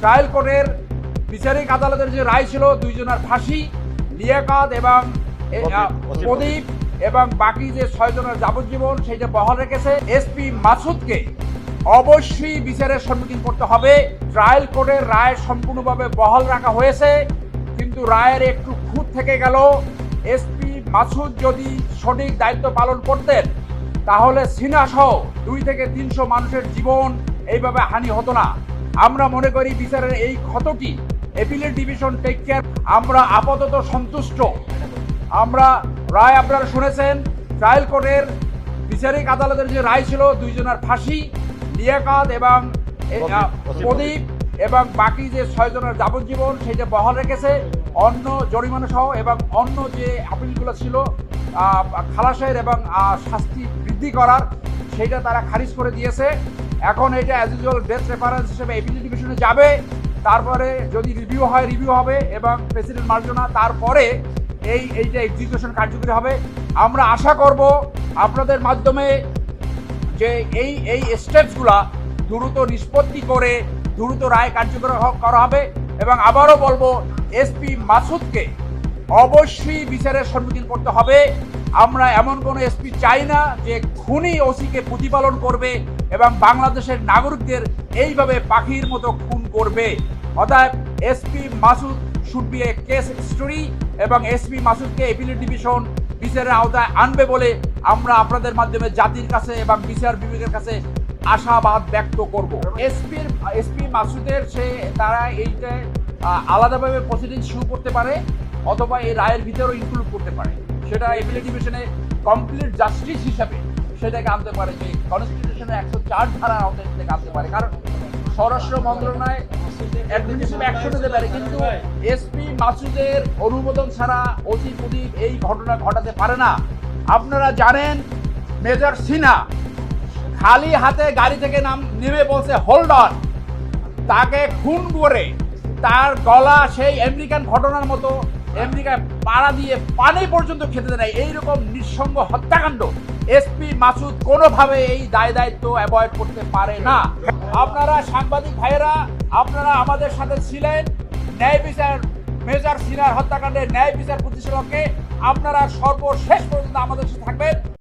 Trial কোর্টের বিচারিক আদালতের যে রায় ছিল দুইজনের ফাঁসি লিয়াকাত এবং প্রদীপ এবং বাকি যে ছয়জনের যাবজ্জীবন সেইটা বহাল রেখেছে এসপি মাসুদকে অবশ্যই বিচারের সম্মুখীন করতে হবে। ট্রায়াল কোর্টের রায় সম্পূর্ণভাবে বহাল রাখা হয়েছে কিন্তু রায়ের একটু খুঁত থেকে গেল। এসপি মাসুদ যদি সঠিক দায়িত্ব পালন করতেন তাহলে সিনা সহ দুই থেকে তিনশো মানুষের জীবন এইভাবে হানি হতো না। আমরা মনে করি বিচারের এই ক্ষতটি এপিলেট ডিভিশন টেক কেয়ার আমরা আপাতত সন্তুষ্ট। আমরা রায় আপনারা শুনেছেন ট্রায়াল কোর্টের বিচারিক আদালতের যে রায় ছিল দুইজনের ফাঁসি লিয়াকাত এবং প্রদীপ এবং বাকি যে ছয়জনের যাবজ্জীবন সেইটা বহাল রেখেছে। অন্য জরিমানা সহ এবং অন্য যে আপিলগুলো ছিল খালাসের এবং শাস্তি বৃদ্ধি করার সেইটা তারা খারিজ করে দিয়েছে। এখন এটা অ্যাজ ইউজুয়াল বেস্ট রেফারেন্স হিসেবে এপিল ডিভিশনে যাবে। তারপরে যদি রিভিউ হয় রিভিউ হবে এবং প্রেসিডেন্ট মার্জনা তারপরে এই, এইটা এক্সিকিউশন কার্যকরী হবে। আমরা আশা করব আপনাদের মাধ্যমে যে এই এই স্টেপসগুলা দ্রুত নিষ্পত্তি করে দ্রুত রায় কার্যকর করা হবে এবং আবারও বলব এসপি মাসুদকে অবশ্যই বিচারের সম্মুখীন করতে হবে। আমরা এমন কোনো এসপি চাই না যে খুনি ওসিকে প্রতিপালন করবে এবং বাংলাদেশের নাগরিকদের এইভাবে পাখির মতো খুন করবে। অতএব SP Masud should be a case story এবং এসপি মাসুদকে এপিলেট ডিভিশন বিচারের আওতায় আনবে বলে আমরা আপনাদের মাধ্যমে জাতির কাছে এবং বিচার বিভাগের কাছে আশাবাদ ব্যক্ত করব। এসপির এসপি মাসুদের সে, তারা এইটা আলাদাভাবে প্রসিডিং শুরু করতে পারে অথবা এই রায়ের ভিতরেও ইনক্লুড করতে পারে। সেটা এপিলেট কমপ্লিট জাস্টিস হিসাবে সেটাকে আনতে পারে, যে কনস্টিটিউশনের একশো চার ধারার আওতায় সেটাকে আনতে পারে। কারণ স্বরাষ্ট্র মন্ত্রণালয় অ্যাডমিনিস্ট্রেটিভ অ্যাকশন নিতে পারে, কিন্তু এসপি মাসুদের অনুমোদন ছাড়া অতি প্রদীপ এই ঘটনা ঘটাতে পারে না। আপনারা জানেন, মেজর সিনা খালি হাতে গাড়ি থেকে নাম নেমে বলছে হোল্ড অন তাকে খুন করে তার গলা সেই আমেরিকান ঘটনার মতো আমেরিকায় পাড়া দিয়ে পানি পর্যন্ত খেতে দেয় এইরকম নিঃসঙ্গ হত্যাকাণ্ড। এসপি মাসুদ কোনোভাবে এই দায় দায়িত্ব অ্যাভয়েড করতে পারে না। আপনারা সাংবাদিক ভাইয়েরা, আপনারা আমাদের সাথে ছিলেন। ন্যায় বিচার, মেজর সিনার হত্যাকাণ্ডের ন্যায় বিচার প্রতিষ্ঠানকে আপনারা সর্বশেষ পর্যন্ত আমাদের সাথে থাকবেন।